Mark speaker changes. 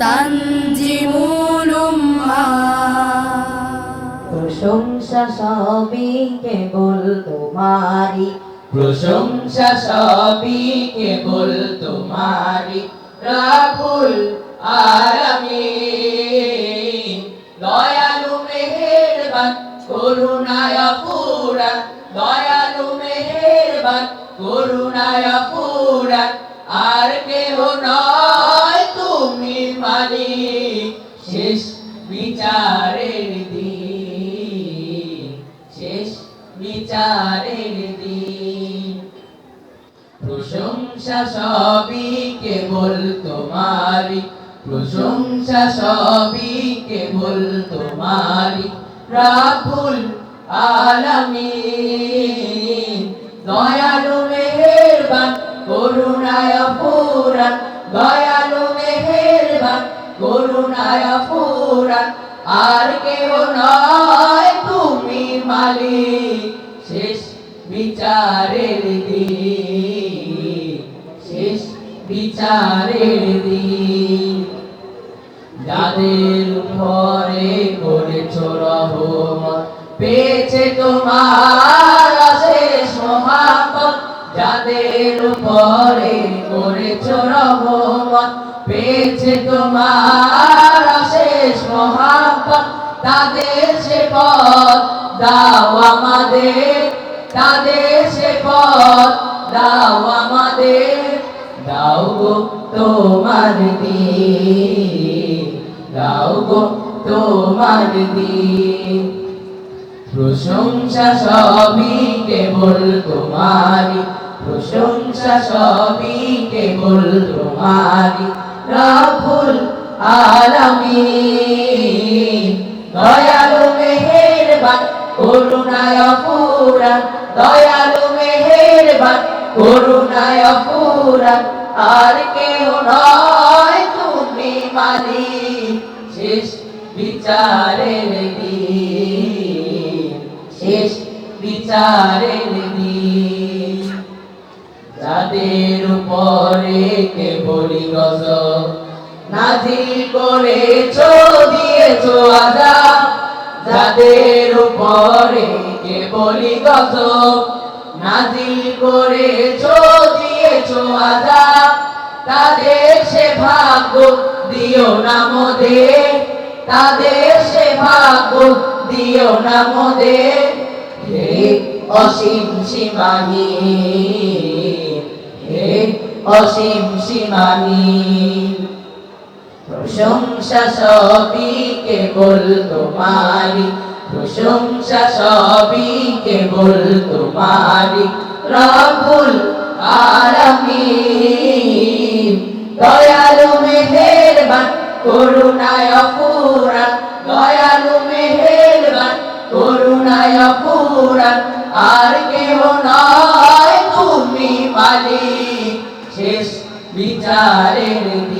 Speaker 1: তানজিমুল
Speaker 2: প্রশংসা সবই কেবল তোমারি
Speaker 3: প্রশংসা সবই কেবল তোমারি রাবুল আলামিন বিচারের দিন। প্রশংসা সবই কেবল তোমারি প্রশংসা সবই কেবল তোমারি রাবুল আলামিন। দয়ালু মেহেরবান, করুণায় পুরান দয়ালু মেহেরবান, করুণায় পুরান আর কেউ নয় তুমি মালিক। বিচারের দিন। যাদের উপরে করেছ রহমত, পেয়েছে তোমার শেষ মহাপত যাদের উপরে করেছ রহমত, পেয়েছে তোমার শেষ মহাপত তাদের সে পথ দাও আমাদের, তাদের সে পথ দাও তোমার দিন। দাও গো, তোমার দিন। প্রশংসা সবই কেবল তোমারি প্রশংসা সবই কেবল তোমারি রাবুল আলামিন, দয়ালু মেহেরবান, করুণায় পুরান দয়ালু মেহেরবান, করুণায় পুরান আর কেউ নয় তুমি মালিক। শেষ বিচারের শেষ বিচারের যাদের উপরে কে কেবলি গজব নাজিল করেছ, দিয়েছ আজাব। যাদের উপরে কেবলি গজব নাজিল করেছ, দিয়েছ আজাব। তাদের সে ভাগ্য দিও না তাদের সে ভাগ্য দিও না হে অসীম সীমাহীন হে অসীম সীমাহীন প্রশংসা সবই কেবল তোমারি প্রশংসা সবই কেবল তোমারি রবুল আলামিন, দয়ালু মেহেরবান, করুণায় পুরান দয়ালু মেহেরবান, করুণায় পুরান আর কেহ নয় তুমি মালিক। শেষ বিচারের দিন